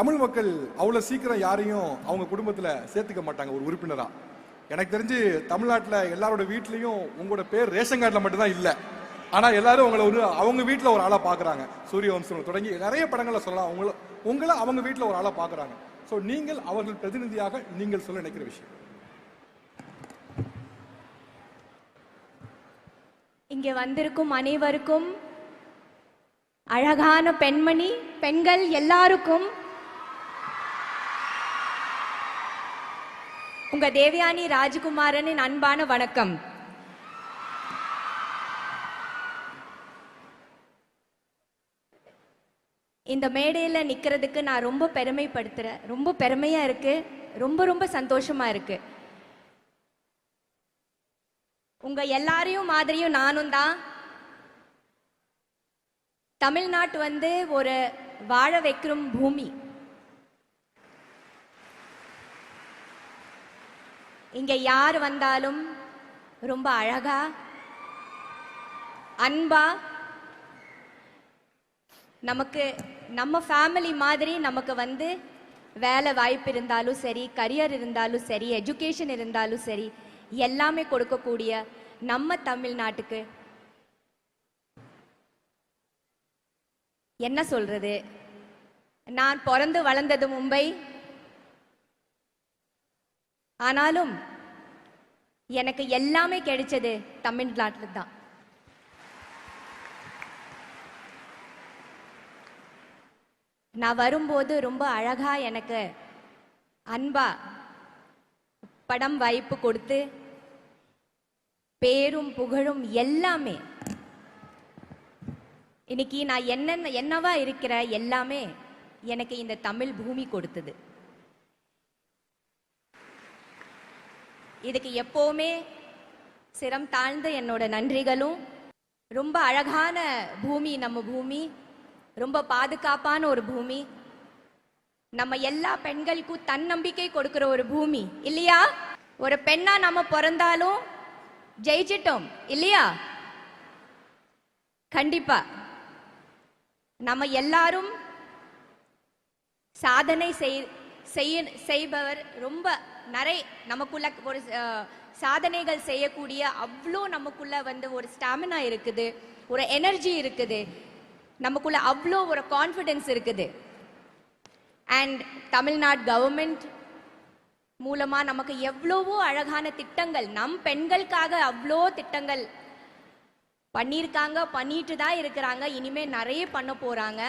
தமிழ் மக்கள் அவ்வளோ சீக்கிரம் யாரையும் அவங்க குடும்பத்தில் சேர்த்துக்க மாட்டாங்க ஒரு உறுப்பினராக எனக்கு தெரிஞ்சு தமிழ்நாட்டில் எல்லாரோட வீட்லேயும் உங்களோட பேர் ரேஷன் கார்டில் மட்டும்தான் இல்லை. ஆனால் எல்லாரும் உங்களை ஒரு அவங்க வீட்டில் ஒரு ஆளாக பார்க்குறாங்க சூரிய வம்சம் தொடங்கி நிறைய படங்களை சொல்லலாம். அவங்கள உங்களை அவங்க வீட்டில் ஒரு ஆளாக பார்க்குறாங்க ஸோ நீங்கள் அவர்கள் பிரதிநிதியாக நீங்கள் சொல்ல நினைக்கிற விஷயம். இங்கே வந்திருக்கும் அனைவருக்கும் அழகான பெண்மணி பெண்கள் எல்லாருக்கும் உங்க தேவயானி ராஜகுமாரனின் அன்பான வணக்கம். இந்த மேடையில் நிற்கிறதுக்கு நான் ரொம்ப பெருமைப்படுத்துகிறேன் ரொம்ப பெருமையாக இருக்கு. ரொம்ப ரொம்ப சந்தோஷமாக இருக்கு. உங்க எல்லாரையும் மாதிரியும் நானும் தான். தமிழ்நாட்டு வந்து ஒரு வாழ வைக்கும் பூமி. இங்க யார் வந்தாலும் ரொம்ப அழகா அன்பா நமக்கு நம்ம ஃபேமிலி மாதிரி நமக்கு வந்து வேலை வாய்ப்பு இருந்தாலும் சரி கரியர் இருந்தாலும் சரி எஜுகேஷன் இருந்தாலும் சரி எல்லாமே கொடுக்கக்கூடிய நம்ம தமிழ்நாட்டுக்கு என்ன சொல்றது? நான் பிறந்து வளர்ந்தது மும்பை ஆனாலும் எனக்கு எல்லாமே கிடைச்சது தமிழ்நாட்டில் தான். நான் வரும்போது ரொம்ப அழகா எனக்கு அன்பா படம் வாய்ப்பு கொடுத்து பேரும் புகழும் எல்லாமே இன்னைக்கு நான் என்னென்ன என்னவா இருக்கிற எல்லாமே எனக்கு இந்த தமிழ் பூமி கொடுத்தது. இதுக்கு எப்போவுமே சிரம் தாழ்ந்த என்னோட நன்றிகளும். ரொம்ப அழகான பூமி நம்ம பூமி. ரொம்ப பாதுகாப்பான ஒரு பூமி. நம்ம எல்லா பெண்களுக்கும் தன்னம்பிக்கை கொடுக்கிற ஒரு பூமி. இல்லையா? ஒரு பெண்ணா நம்ம பிறந்தாலும் ஜெயிச்சிட்டோம். இல்லையா? கண்டிப்பா. நம்ம எல்லாரும் சாதனை செய் செய்ய செய்பவர் ரொம்ப நிறைய நமக்குள்ள ஒரு சாதனைகள் செய்யக்கூடிய அவ்வளோ நமக்குள்ள வந்து ஒரு ஸ்டாமினா இருக்குது ஒரு எனர்ஜி இருக்குது நமக்குள்ள அவ்வளோ ஒரு கான்ஃபிடென்ஸ் இருக்குது. அண்ட் தமிழ்நாடு கவர்மெண்ட் மூலமாக நமக்கு எவ்வளவோ அழகான திட்டங்கள் நம் பெண்களுக்காக அவ்வளோ திட்டங்கள் பண்ணியிருக்காங்க பண்ணிட்டு தான் இருக்கிறாங்க இனிமே நிறைய பண்ண போகிறாங்க